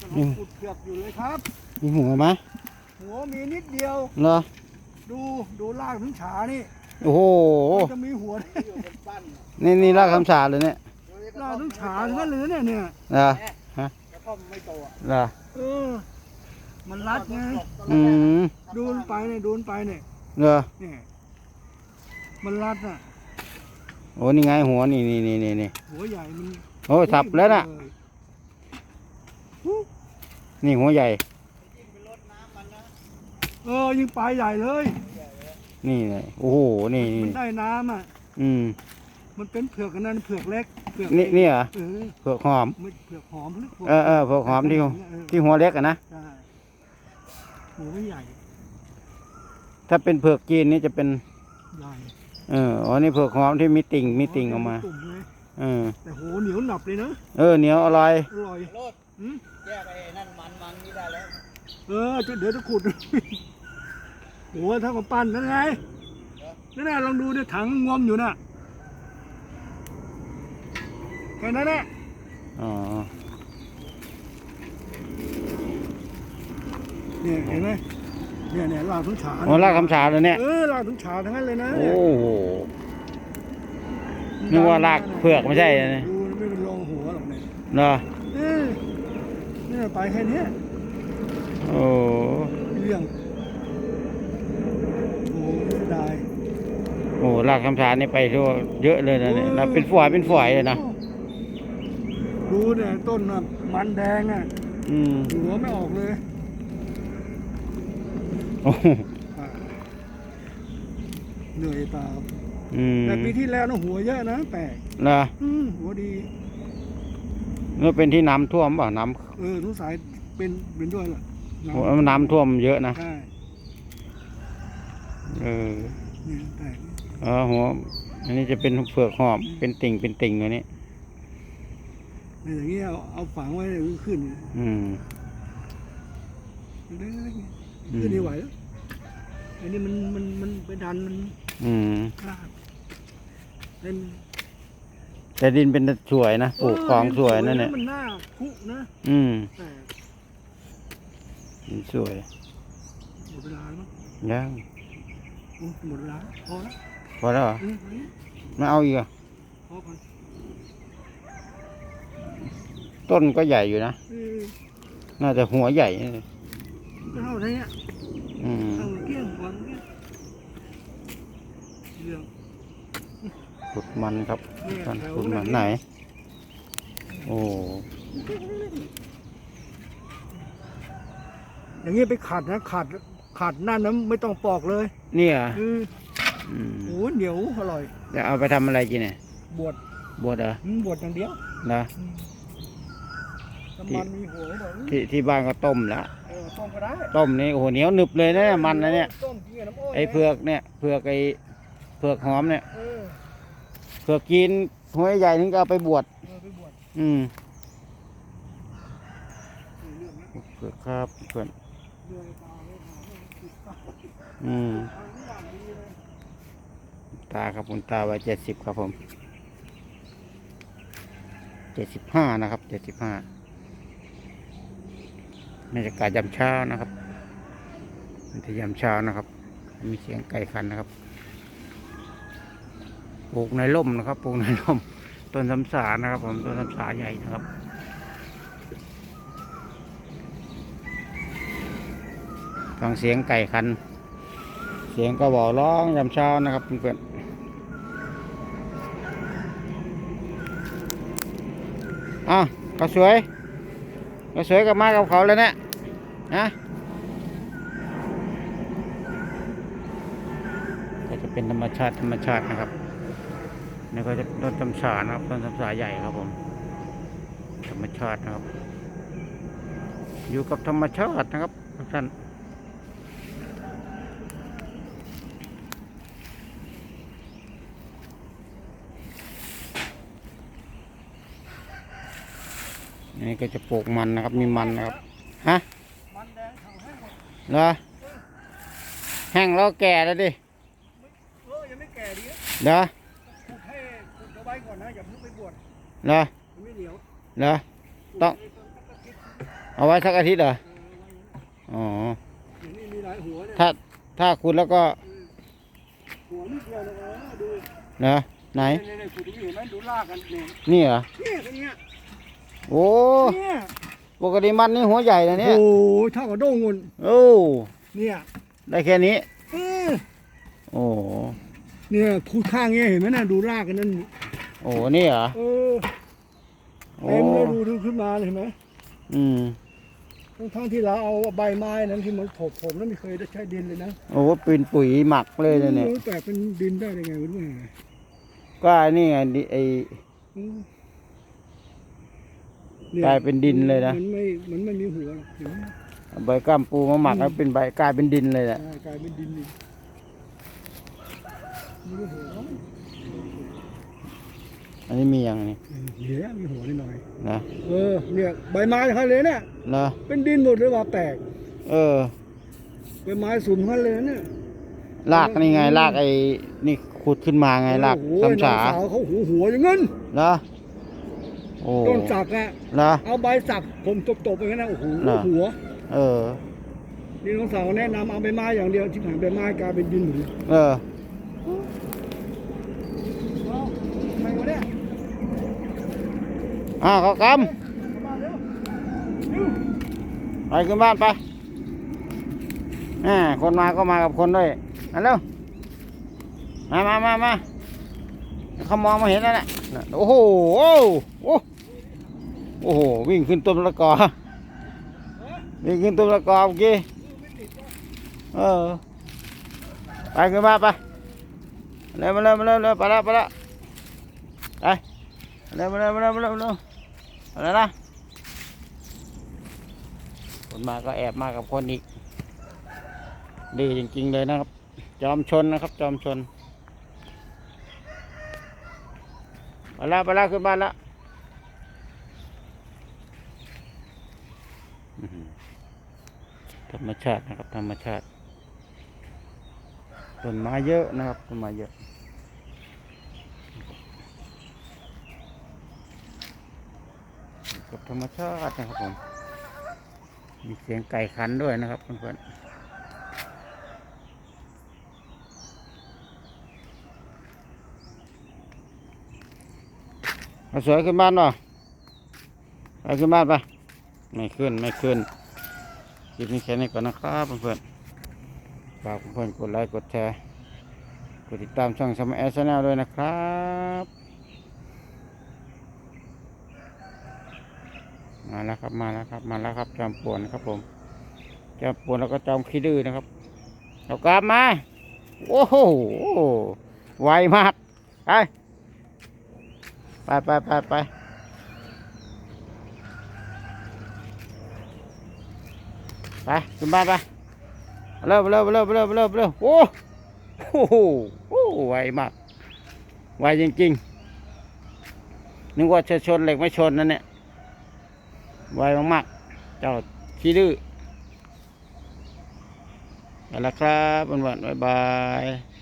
กำลังขุดเผือกอยู่เลยครับ มีหัวไหมหัวมีนิดเดียว เหรอ ดูดูลากถึงขานี่ โอ้โหมันจะมีหัวนี่นี่นี่รากคำสาเลยเนี่ย ลากถึงขาทั้งนั้นเลยเนี่ยเนี่ยเหรอเหรอเออ มันรัดไง อืมดูนไปเนี่ยดูนไปเนี่ยเหรอเนี่ยมันรัดน่ะโอ้นี่ไงหัวนี่นี่นี่นี่นี่หัวใหญ่มันโอ้สับแล้วน่ะ นี่หัวใหญ่ เออยิงปลายใหญ่เลย นี่เลยโอ้โห นี่ มันี่นได้น้ำอะ อืม มันเป็นเผือกอันนั้นเผือกเล็กเผือกนี่นี่เหรอ เออเผือกหอมไม่เผือกหอมหรือผืกเออเออเผือกหอมที่เออที่หัวเล็กอะนะ ใช่หัวไม่ใหญ่ ถ้าเป็นเผือกจีนนี่จะเป็น ใหญ่เออ อ๋อ นี่เผือกหอมที่มีติ่งมีติ่งออกมา ตุ่มเลยเออ แต่โหเหนียวหนับเลยนะ เออ เหนียวอร่อย อร่อยโลดอืม แยกไอ้นั่นมันมันนี่ได้แล้ว เออจะเดี๋ยวจะขุดโอ้เท่ากับปั้นนั่นไงนั่นน่ะลองดูดิถังงวมอยู่น่ะแค่นั้นแหละอ๋อเนี่ยเห็นไหมเนี่ยเนี่ยลากทุงฉาโอ้รากคำสาเลยเนี่ยเออลากทุงฉาทั้งนั้นเลยนะโอ้โหนึกว่าลากเผือกไม่ใช่นะดูไม่เป็นรองหัวหรอกเนี่ยเหรอเออเนี่ย ไปแค่เนี้ยโอ้เรื่องโอ้เสียดายโหรากคำสานี่ไปทั่วเยอะเลยนะเนี่ยนะเป็นฝอยเป็นฝอยเลยนะดูเนี่ยต้นน่ะมันแดงอะอืมหัวไม่ออกเลยโอ้โหอ่าเหนื่อยตาครับอืมแต่ปีที่แล้วนะหัวเยอะนะแปลกเหรออืมหัวดี นี่เป็นที่น้ำท่วมเปล่าน้เออทุกสายเป็นเป็นด้วยล่ะำโอ้น้ำท่วมเยอะนะใช่เออเนี่ยแปลกเออหัวอันนี้จะเป็นเผือกหอมเป็นติ่งเป็นติ่งอันนี้ เนี่ยอย่างเงี้ยเอาเอาฝังไว้เดี๋ยวมันขึ้นอืม เล็กๆเนี่ยอืมขึ้นไม่ไหวแล้วอันนี้มันมันมันไปดันมันอืม พลาดเล่น แต่ดินเป็นสวยนะปลูกของสวยนั่นแหละมันหน้าคุนะ อืมแต่ดินสวยหมดเวลาแล้วมั้งยังอืมหมดเวลาพอแล้วพอแล้วเหรออืมอืมไม่เอาอีกเหรอะพอก่อนต้นก็ใหญ่อยู่นะเออน่าจะหัวใหญ่นะก็เท่านี้อะอืมเท่าเกี้ยงก่อนเกี้ยงเรื่อง ขุดมันครับเนี่ยท่านแถวขุดมันนั้นไหน โอ้อย่างนี้ไปขัดนะขัดขัดนั่นนะไม่ต้องปอกเลย เนี่ยคืออืมโอ้เหนียวอร่อยจะเอาไปทำอะไรกินเนี่ยบวชบวชเหรออืมบวชอย่างเดียวนะอืมน้ำมันมีหัวหน่อยที่ที่บ้านก็ต้มแล้วเออต้มก็ได้ต้มนี่โอ้โหเหนียวหนึบเลยนะเนี่ยมันนะเนี่ยต้มกินกับน้ำอ้อยไอ้เผือกเนี่ยเผือกไอ้เผือกหอมเนี่ยเออเผือกกินหัวใหญ่ถึงก็เอาไปบวชเออไปบวชอืมเรื่องนะเผือกครับเพื่อนเรื่องตาไม่หาไม่ติดตาอืมทางนี้อย่างดีเลยตาครับคุณตาวัยเจ็ดสิบครับผมเจ็ดสิบห้านะครับเจ็ดสิบห้าบรรยากาศยามเช้านะครับบรรยากาศยามเช้านะครับ มีเสียงไก่ขันนะครับ ปลูกในร่มนะครับปลูกในร่ม ต้นสำสานะครับผมต้นสำสาใหญ่นะครับฟังเสียงไก่ขัน เสียงกระบอกร้องยามเช้านะครับเพื่อนอะก็สวยก็สวยกับมากับเขาแล้วเนี่ยนะก็จะเป็นธรรมชาติธรรมชาตินะครับ นี่ก็จะต้นตำสานะครับต้นตำสาใหญ่ครับผม ธรรมชาตินะครับ อยู่กับธรรมชาตินะครับทุกท่านนี่ก็จะปลูกมันนะครับ มีมันนะครับ ฮะมันแดงถังให้หมดเหรอแห้งแล้วแก่แล้วดิเออยังไม่แก่ดีนะเหรอ ไว้ก่อนนะอย่าเพิ่งไปบวชเหรอมันไม่เหนียวเหรอต้องขุดให้ต้นตะกิดเอาไว้สักอาทิตย์เหรออ๋ออย่างนี้มีหลายหัวเนี่ยถ้าถ้าขุดแล้วก็หัวนิดเดียวเลยเออดูเนาะไหนเนี่ยเนี่ยขุดตรงนี้เห็นไหมดูลากกันเนี่ยนี่เหรอเนี่ยตรงเนี้ยโอ้เนี่ยปกติมันนี่หัวใหญ่นะเนี่ยโอ้ยเท่ากับโด่งเงินโอ้เนี่ยได้แค่นี้เออโอ้เนี่ยคูข้างเงี้ยเห็นไหมน่ะดูรากกันนั่น โอ้นี่เหรอเออโอ้เต็มเลยดูดูขึ้นมาเลยเห็นไหมอืมทั้งทั้งที่เราเอาใบไม้นั้นที่มันถมผมนั้นไม่เคยได้ใช้ดินเลยนะโอ้เป็นปุ๋ยหมักเลยนะเนี่ยรู้แต่เป็นดินได้ยังไงไม่รู้ยังไงก็ไอ้นี่ไงดิไออืมกลายเป็นดินเลยนะมันไม่ มันไม่มีหัวหรอกเห็นไหมใบก้ามปูมาหมักแล้วเป็นใบกลายเป็นดินเลยแหละใช่กลายเป็นดินดิไม่มีหัว อันนี้มีอย่างนี้เหี้ยมีหัวนิดหน่อยนะเออเนี่ยใบไม้ทั้งนั้นเลยเนี่ยเนาะเป็นดินหมดเลยว่าแปลกเออใบไม้สูงทั้งนั้นเลยเนี่ยลากนี่ไงลากไอ้นี่ขุดขึ้นมาไงลากโอ้โหสามฉาน้องสาวเขาหัวหัวอย่างงั้นเนาะโอ้ต้นสักอะเนาะเอาใบสักผมตบๆไปงั้นนะโอ้โหน่ะหัว เออนี่น้องสาวแนะนำเอาใบไม้อย่างเดียวที่ผ่านใบไม้กลายเป็นดินหมดเลยเออ เอาใครวะเนี่ย อ้าวเขากเข้ามาเร็วเร็วำไปขึ้นบ้านไปอ่าคนมาก็มากับคนด้วยมาเร็วมามามามาเขามองมาเห็นแล้วนะน่ะโอ้โหโอ้โหโอ้โหวิ่งขึ้นต้นละกอวิ่งขึ้นต้นละกอเมื่อกี้เออไปขึ้นบ้านไปเร็วมาเร็วมาเร็วเร็วไปแล้วไปล้วไปเร็วมาเร็วมาเร็วมาเร็ว มาเร็วนะคนมาก็แอบมากับคนอีกดีจริงๆเลยนะครับ จอมชนนะครับ จอมชนไปแล้วไปแล้วขึ้นบ้านแล้วธรรมชาตินะครับ ธรรมชาติต้นไม้เยอะนะครับต้นไม้เยอะ กับธรรมชาตินะครับผม มีเสียงไก่ขันด้วยนะครับเพื่อนๆมาสวยขึ้นบ้านป่ะไปขึ้นบ้านไป ไม่ขึ้นไม่ขึ้นคลิปนี้แค่นี้ก่อนนะครับเพื่อนๆฝากเพื่อนๆกดไลค์กดแชร์กดติดตามช่องสมัยแอสแนลด้วยนะครับ มาแล้วครับมาแล้วครับมาแล้วครับจอมป่วนครับผมจอมป่วนแล้วก็จอมขี้ดื้อนะครับเอากลับมาโอ้โหไวมากไปไปไปไปไปไปขึ้นบ้านไปเร็วเร็วเร็วเร็วเร็วเร็วโอ้โหโอ้โหไวมากไวจริงๆนึกว่าจะชนเหล็กไม่ชนนั่นเนี่ย ไวมากๆ เจ้าขี้ดื้อไปแล้วครับวันวันบ๊ายบาย